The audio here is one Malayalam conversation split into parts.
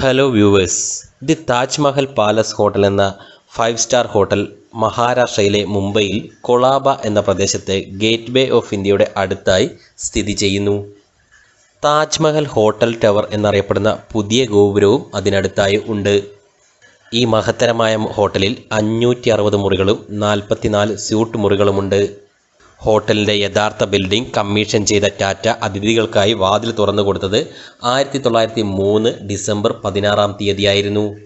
Hello viewers the Taj Mahal palace hotel എന്ന ഫൈവ് സ്റ്റാർ ഹോട്ടൽ മഹാരാഷ്ട്രയിലെ മുംബൈയിൽ കൊളാബ എന്ന പ്രദേശത്തെ ഗേറ്റ് വേ ഓഫ് ഇന്ത്യയുടെ അടുത്തായി സ്ഥിതി ചെയ്യുന്നു. താജ്മഹൽ ഹോട്ടൽ ടവർ എന്നറിയപ്പെടുന്ന പുതിയ ഗോപുരവും അതിനടുത്തായി ഉണ്ട്. ഈ മഹത്തരമായ ഹോട്ടലിൽ അഞ്ഞൂറ്റി അറുപത് മുറികളും നാൽപ്പത്തിനാല് സ്യൂട്ട് മുറികളുമുണ്ട്. ഹോട്ടലിന്റെ യഥാർത്ഥ ബിൽഡിംഗ് കമ്മീഷൻ ചെയ്ത ടാറ്റ അതിഥികൾക്കായി വാതിൽ തുറന്നു കൊടുത്തത് ആയിരത്തി തൊള്ളായിരത്തി മൂന്ന് ഡിസംബർ പതിനാറാം തീയതിയായിരുന്നു.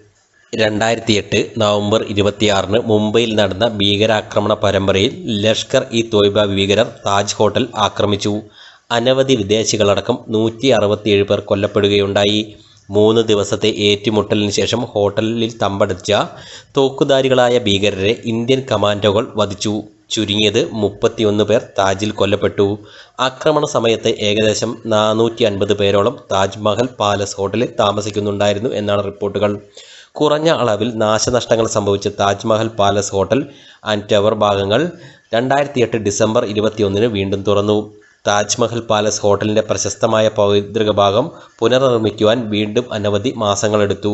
രണ്ടായിരത്തി എട്ട് നവംബർ ഇരുപത്തിയാറിന് മുംബൈയിൽ നടന്ന ഭീകരാക്രമണ പരമ്പരയിൽ ലഷ്കർ ഇ തോയ്ബ ഭീകരർ താജ് ഹോട്ടൽ ആക്രമിച്ചു. അനവധി വിദേശികളടക്കം നൂറ്റി അറുപത്തിയേഴ് പേർ കൊല്ലപ്പെടുകയുണ്ടായി. മൂന്ന് ദിവസത്തെ ഏറ്റുമുട്ടലിന് ശേഷം ഹോട്ടലിൽ തമ്പടിച്ച തോക്കുധാരികളായ ഭീകരരെ ഇന്ത്യൻ കമാൻഡോകൾ വധിച്ചു. ചുരുങ്ങിയത് മുപ്പത്തിയൊന്ന് പേർ താജിൽ കൊല്ലപ്പെട്ടു. ആക്രമണ സമയത്ത് ഏകദേശം നാനൂറ്റി അൻപത് പേരോളം താജ്മഹൽ പാലസ് ഹോട്ടലിൽ താമസിക്കുന്നുണ്ടായിരുന്നു എന്നാണ് റിപ്പോർട്ടുകൾ. കുറഞ്ഞ അളവിൽ നാശനഷ്ടങ്ങൾ സംഭവിച്ച Taj Mahal palace hotel and tower ഭാഗങ്ങൾ രണ്ടായിരത്തി എട്ട് ഡിസംബർ ഇരുപത്തിയൊന്നിന് വീണ്ടും തുറന്നു. താജ്മഹൽ പാലസ് ഹോട്ടലിന്റെ പ്രശസ്തമായ പൈതൃക ഭാഗം പുനർനിർമ്മിക്കുവാൻ വീണ്ടും അനവധി മാസങ്ങളെടുത്തു.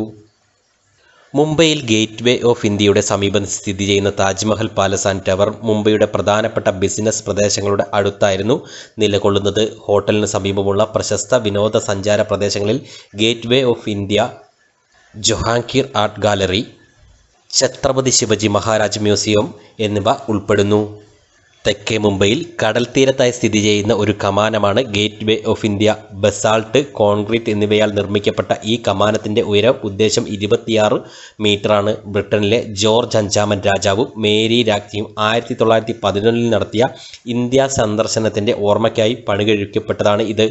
മുംബൈയിൽ ഗേറ്റ് വേ ഓഫ് ഇന്ത്യയുടെ സമീപം സ്ഥിതി ചെയ്യുന്ന താജ്മഹൽ പാലസ് ആൻഡ് ടവർ മുംബൈയുടെ പ്രധാനപ്പെട്ട ബിസിനസ് പ്രദേശങ്ങളുടെ അടുത്തായിരുന്നു നിലകൊള്ളുന്നത്. ഹോട്ടലിന് സമീപമുള്ള പ്രശസ്ത വിനോദസഞ്ചാര പ്രദേശങ്ങളിൽ gateway of India Jehangir art gallery Chhatrapati Shivaji Maharaj museum എന്നിവ ഉൾപ്പെടുന്നു. തെക്കേ മുംബൈയിൽ കടൽ തീരത്തായി സ്ഥിതി ചെയ്യുന്ന ഒരു കമാനമാണ് gateway of India. Basalt concrete എന്നിവയാൽ നിർമ്മിക്കപ്പെട്ട ഈ കമാനത്തിന്റെ ഉയരം ഉദ്ദേശം ഇരുപത്തിയാറ് മീറ്ററാണ്. ബ്രിട്ടനിലെ ജോർജ് അഞ്ചാമൻ രാജാവും മേരി രാജ്ഞിയും ആയിരത്തി തൊള്ളായിരത്തി പതിനൊന്നിൽ നടത്തിയ ഇന്ത്യ സന്ദർശനത്തിന്റെ ഓർമ്മയ്ക്കായി പണികഴിക്കപ്പെട്ടതാണ് ഇത്.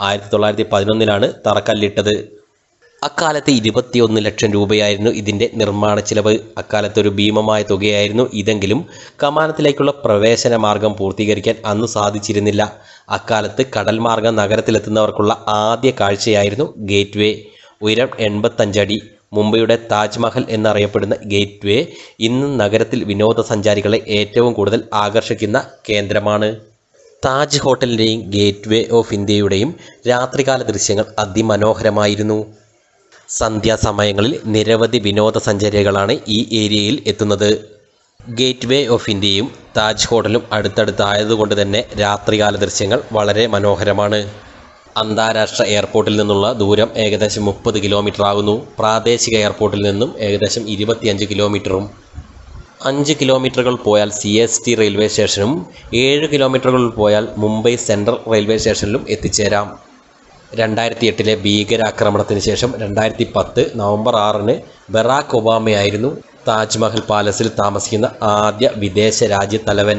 ആയിരത്തി തൊള്ളായിരത്തി പതിനൊന്നിലാണ് തറക്കല്ലിട്ടത്. അക്കാലത്ത് ഇരുപത്തിയൊന്ന് ലക്ഷം രൂപയായിരുന്നു ഇതിന്റെ നിർമ്മാണ ചിലവ്. അക്കാലത്ത് ഒരു ഭീമമായ തുകയായിരുന്നു ഇതെങ്കിലും കമാനത്തിലേക്കുള്ള പ്രവേശന മാർഗം പൂർത്തീകരിക്കാൻ അന്ന് സാധിച്ചിരുന്നില്ല. അക്കാലത്ത് കടൽ മാർഗം നഗരത്തിലെത്തുന്നവർക്കുള്ള ആദ്യ കാഴ്ചയായിരുന്നു ഗേറ്റ് വേ ഉയരം എൺപത്തഞ്ചടി മുംബൈയുടെ താജ്മഹൽ എന്നറിയപ്പെടുന്ന ഗേറ്റ് വേ ഇന്ന് നഗരത്തിൽ വിനോദസഞ്ചാരികളെ ഏറ്റവും കൂടുതൽ ആകർഷിക്കുന്ന കേന്ദ്രമാണ്. താജ് ഹോട്ടലിന്റെയും ഗേറ്റ് വേ ഓഫ് ഇന്ത്യയുടെയും രാത്രികാല ദൃശ്യങ്ങൾ അതിമനോഹരമായിരുന്നു. സന്ധ്യാസമയങ്ങളിൽ നിരവധി വിനോദസഞ്ചാരികളാണ് ഈ ഏരിയയിൽ എത്തുന്നത്. ഗേറ്റ് വേ ഓഫ് ഇന്ത്യയും താജ് ഹോട്ടലും അടുത്തടുത്തായതുകൊണ്ട് തന്നെ രാത്രികാല ദൃശ്യങ്ങൾ വളരെ മനോഹരമാണ്. അന്താരാഷ്ട്ര എയർപോർട്ടിൽ നിന്നുള്ള ദൂരം ഏകദേശം മുപ്പത് കിലോമീറ്റർ ആകുന്നു. പ്രാദേശിക എയർപോർട്ടിൽ നിന്നും ഏകദേശം ഇരുപത്തിയഞ്ച് കിലോമീറ്ററും അഞ്ച് കിലോമീറ്ററുകൾ പോയാൽ സി എസ് ടി റെയിൽവേ സ്റ്റേഷനും ഏഴ് കിലോമീറ്ററുകൾ പോയാൽ മുംബൈ സെൻട്രൽ റെയിൽവേ സ്റ്റേഷനിലും എത്തിച്ചേരാം. രണ്ടായിരത്തി എട്ടിലെ ഭീകരാക്രമണത്തിന് ശേഷം രണ്ടായിരത്തി പത്ത് നവംബർ ആറിന് ബറാക്ക് ഒബാമയായിരുന്നു താജ്മഹൽ പാലസിൽ താമസിക്കുന്ന ആദ്യ വിദേശ രാജ്യത്തലവൻ.